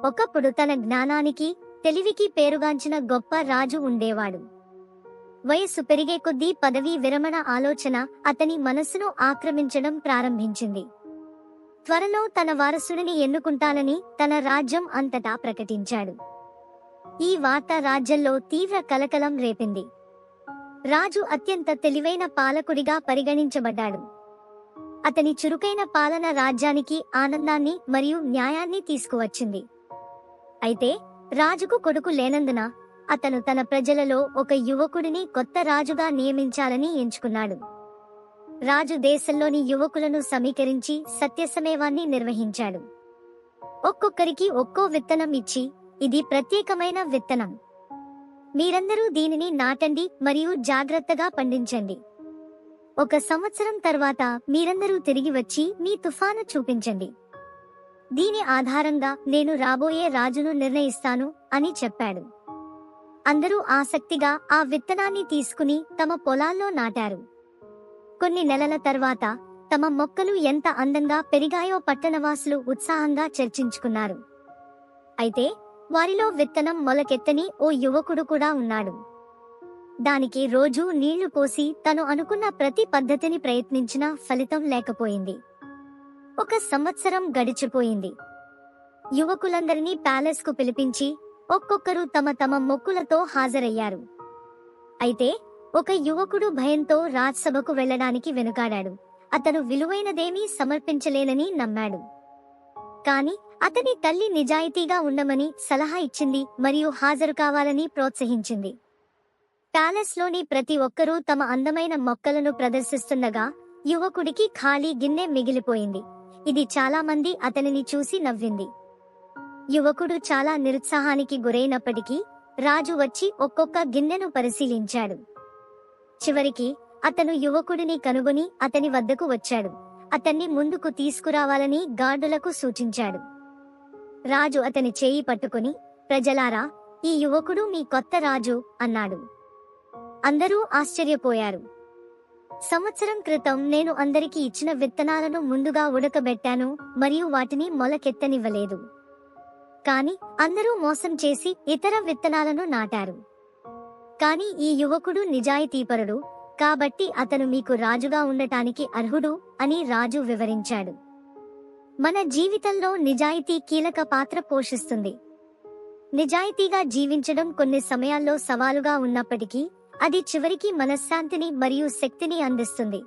ఒకప్పుడు తన జ్ఞానానికి తెలివికి పేరుగాంచిన గొప్ప రాజు ఉండేవాడు. వయస్సు పెరిగే కొద్దీ పదవీ విరమణ ఆలోచన అతని మనస్సును ఆక్రమించడం ప్రారంభించింది. త్వరలో తన వారసుడిని ఎన్నుకుంటానని తన రాజ్యం అంతటా ప్రకటించాడు. ఈ వార్త రాజ్యంలో తీవ్ర కలకలం రేపింది. రాజు అత్యంత తెలివైన పాలకుడిగా పరిగణించబడ్డాడు. అతని చురుకైన పాలన రాజ్యానికి ఆనందాన్ని మరియు న్యాయాన్ని తీసుకువచ్చింది. అయితే రాజుకు కొడుకు లేనందున అతను తన ప్రజలలో ఒక యువకుడిని కొత్త రాజుగా నియమించాలని ఎంచుకున్నాడు. రాజు దేశంలోని యువకులను సమీకరించి సత్యసమేవాన్ని నిర్వహించాడు. ఒక్కొక్కరికి ఒక్కో విత్తనం ఇచ్చి ఇది ప్రత్యేకమైన విత్తనం. మీరందరూ దీనిని నాటండి మరియు జాగ్రత్తగా పండించండి. ఒక సంవత్సరం తర్వాత మీరందరూ తిరిగి వచ్చి మీ తుఫాను చూపించండి. దీని ఆధారంగా నేను రాబోయే రాజును నిర్ణయిస్తాను అని చెప్పాడు. అందరూ ఆసక్తిగా ఆ విత్తనాన్ని తీసుకుని తమ పొలాల్లో నాటారు. కొన్ని నెలల తర్వాత తమ మొక్కలు ఎంత అందంగా పెరిగాయో పట్టణవాసులు ఉత్సాహంగా చర్చించుకున్నారు. అయితే వారిలో విత్తనం మొలకెత్తని ఓ యువకుడు కూడా ఉన్నాడు. దానికి రోజూ నీళ్ళు పోసి తను అనుకున్న ప్రతి పద్ధతిని ప్రయత్నించినా ఫలితం లేకపోయింది. ఒక సంవత్సరం గడిచిపోయింది. యువకులందరినీ ప్యాలెస్కు పిలిపించి ఒక్కొక్కరు తమ తమ మొక్కులతో హాజరయ్యారు. అయితే ఒక యువకుడు భయంతో రాజ్సభకు వెళ్ళడానికి వెనుకాడాడు. అతను విలువైనదేమీ సమర్పించలేనని నమ్మాడు. కాని అతని తల్లి నిజాయితీగా ఉండమని సలహా ఇచ్చింది మరియు హాజరు కావాలని ప్రోత్సహించింది. ప్యాలెస్లోని ప్రతి ఒక్కరూ తమ అందమైన మొక్కలను ప్రదర్శిస్తుండగా యువకుడికి ఖాళీ గిన్నె మిగిలిపోయింది. ఇది చాలా మంది అతనిని చూసి నవ్వింది. యువకుడు చాలా నిరుత్సాహానికి గురైనప్పటికీ రాజు వచ్చి ఒక్కొక్క గిన్నెను పరిశీలించాడు. చివరికి అతను యువకుడిని కనుగొని అతని వద్దకు వచ్చాడు. అతన్ని ముందుకు తీసుకురావాలని గార్డులకు సూచించాడు. రాజు అతని చేయి పట్టుకుని ప్రజలారా ఈ యువకుడు మీ కొత్త రాజు అన్నాడు. అందరూ ఆశ్చర్యపోయారు. సంవత్సరం క్రితం నేను అందరికి ఇచ్చిన విత్తనాలను ముందుగా ఉడకబెట్టాను మరియు వాటిని మొలకెత్తనివ్వలేదు. కాని అందరూ మోసం చేసి ఇతర విత్తనాలను నాటారు. కాని ఈ యువకుడు నిజాయితీపరుడు కాబట్టి అతను మీకు రాజుగా ఉండటానికి అర్హుడు అని రాజు వివరించాడు. మన జీవితంలో నిజాయితీ కీలక పాత్ర పోషిస్తుంది. నిజాయితీగా జీవించడం కొన్ని సమయాల్లో సవాలుగా ఉన్నప్పటికీ అది చివరికి మనశ్శాంతిని మరియు శక్తిని అందిస్తుంది.